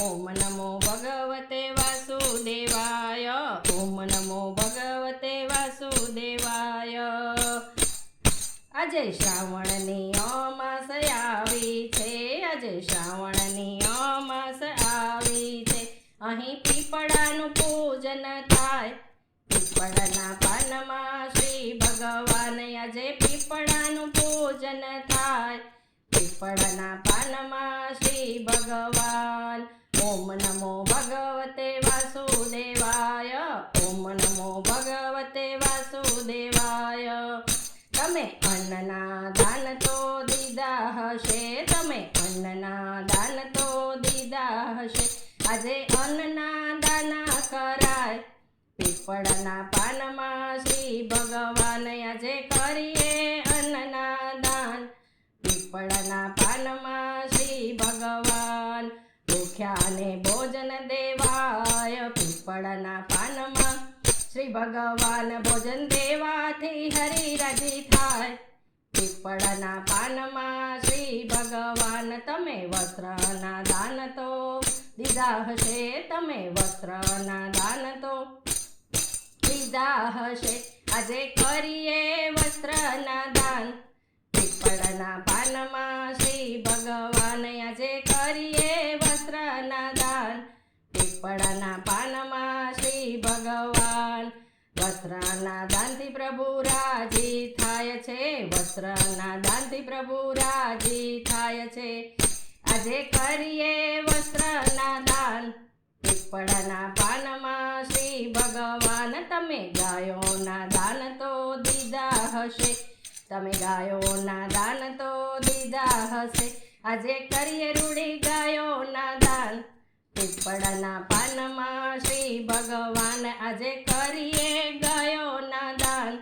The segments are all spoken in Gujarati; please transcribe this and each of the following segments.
ઓમ નમો ભગવતે વાસુદેવાય. ઓમ નમો ભગવતે વાસુદેવાય. આજે શ્રાવણની અમાસ આવી છે. આજે શ્રાવણની અમાસ આવી છે. અહીં પીપળાનું પૂજન થાય. પીપળાના પાનમાં શ્રી ભગવાન આજે પીપળાનું પૂજન થાય. પીપળાના પાનમાં શ્રી ભગવાન ભગવતે વાસુદેવાય. તમે અન્નના દાન તો દીધા હશે, તમે અન્નના દાન તો દીધા હશે. આજે અન્નના દાના કરાય. પીપળના પાનમાં શ્રી ભગવાન આજે કરીએ અન્નના દાન પીપળના પાનમાં શ્રી ભગવાન ભૂખ્યાને ભોજન દેવાય. પીપળના શ્રી ભગવાન ભોજન દેવાથી હરિ રાજી થાય. પીપળના પાનમાં શ્રી ભગવાન તમે વસ્ત્રના દાન તો. દીધા હશે તમે વસ્ત્રના દાન તો. દીધા હશે આજે કરીએ વસ્ત્રના દાન. પીપળના પાનમાં શ્રી ભગવાન આજે કરીએ વસ્ત્રના દાન. પીપળના ભગવાન. વસ્ત્રના દાનથી પ્રભુ રાજી થાય છે. વસ્ત્રના દાનથી પ્રભુ રાજી થાય છે. આજે કરીએ વસ્ત્રના દાન. પીપળાના પાનમાં શ્રી ભગવાન. તમે ગાયોના દાન તો દીધા હશે. તમે ગાયોના દાન તો દીધા હશે. આજે કરીએ રૂડી ગાયોના પીપળાના પાનમાં શ્રી ભગવાન આજે કરીએ ગયોના દાન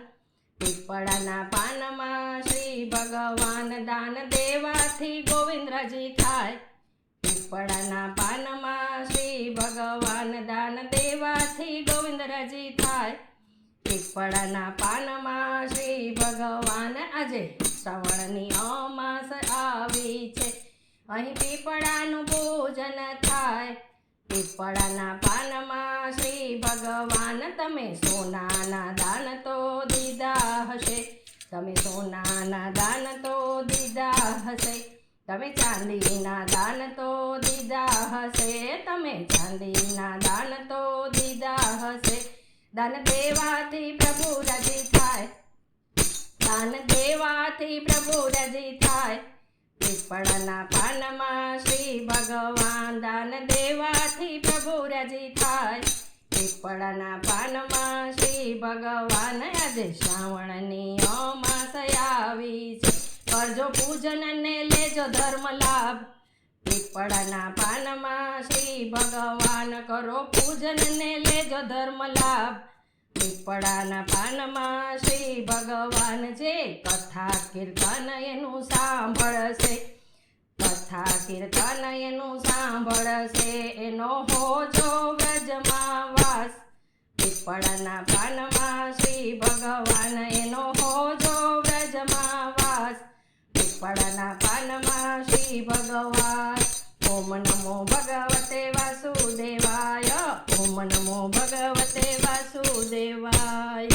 પીપળાના પાનમાં શ્રી ભગવાન દાન દેવાથી ગોવિંદરાજી થાય. પીપળાના પાનમાં શ્રી ભગવાન દાન દેવાથી ગોવિંદરાજી થાય. પીપળાના પાનમાં શ્રી ભગવાન આજે શ્રવણની અમાસ આવી છે. અહીં પીપળાનું પૂજન થાય. પીપળાના પાનમાં શ્રી ભગવાન તમે સોનાના દાન તો દીધા હશે. તમે સોનાના દાન તો દીધા હશે. તમે ચાંદીના દાન તો દીધા હશે. તમે ચાંદીના દાન તો દીધા હશે. દાન દેવાથી પ્રભુ રજી થાય. દાન દેવાથી પ્રભુ રજી થાય. પીપળના પાનમાં શ્રી ભગવાન દાન દેવાથી પ્રભુ રાજી થાય. પીપળના પાનમાં શ્રી ભગવાન આજે શ્રાવણની અમાસ આવી છે. કરજો પૂજન ને લેજો ધર્મ લાભ. પીપળના પાનમાં શ્રી ભગવાન કરો પૂજન ને લેજો ધર્મ લાભ. પીપળાના પાનમાં શ્રી ભગવાન છે કથા કીર્તન એનું સાંભળશે. કથા કીર્તન એનું સાંભળશે. એનો હોજો વ્રજમાં વાસ. પીપળાના પાનમાં શ્રી ભગવાન એનો હોજો વ્રજમાં વાસ. પીપળાના પાનમાં શ્રી ભગવાન. ઓમ નમો ભગવતે વાસુદેવાય. ઓમ નમો ભગવતે વાસુદેવાય